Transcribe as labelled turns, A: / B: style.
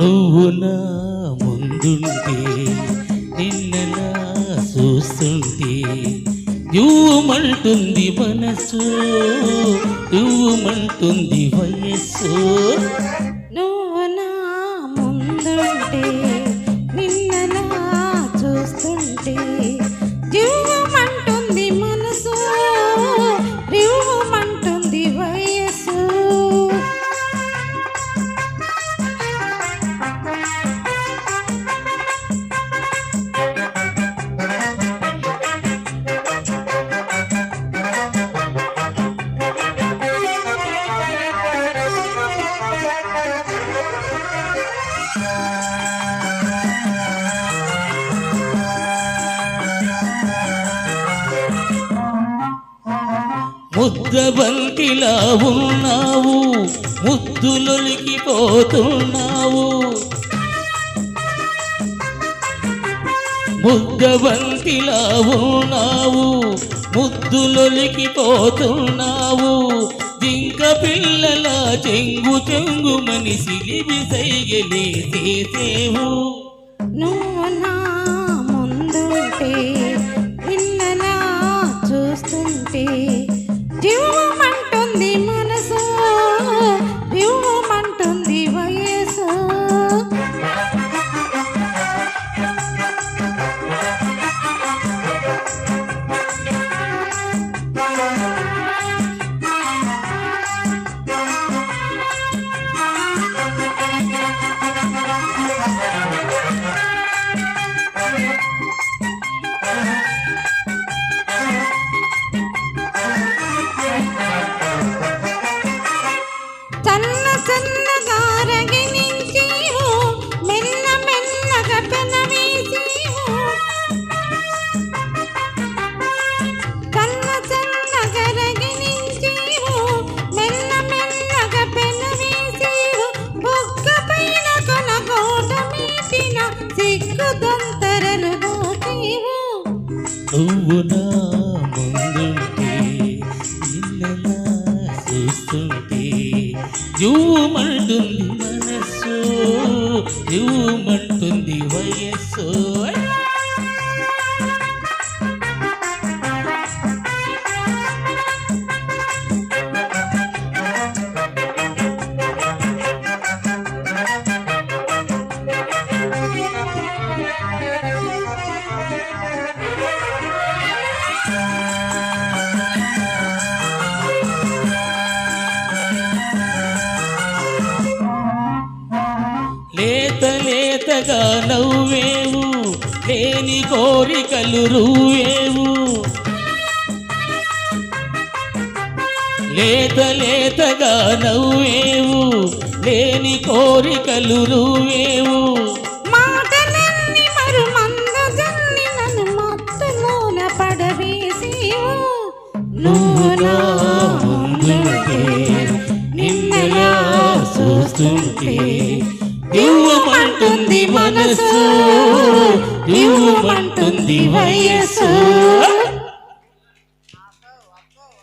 A: నువ్వు నా ముందుంటే నిన్నలా చూస్తుంటే యువమంటుంది మనసు యువమంటుంది వయస్సు. ముద్దబంతిలా ఉన్నావు ముద్దులొలికిపోతున్నావు పోతున్నావు. ఉన్నావు ముద్దులొలికిపోతున్నావు జింక పిల్లల చెంగు చెంగు మనిషి సైగలే చేసేవు.
B: నువ్వు నా సన్న సన్నగా రగిలించి మెల్ల మెల్లగా పెనవేసి సన్న సన్నగా రగిలించి మెల్ల మెల్లగా పెనవేసి బొక్క పైన కొనగోట మీటిన సిగ్గు దొంతరలు దోచేవు
A: నువ్వు నా యువమంటుంది మనస్సు యువమంటుంది వయస్సు. లేత లేతగా నవ్వేవు లేని కోరికలు రువేవు లేత లేతగా నవ్వేవు లేని కోరికలు రువేవు నువ్వు నా ముందుంటే నిన్నలా చూస్తుంటే మనసు దివ్వమంటుంది వయస్సు.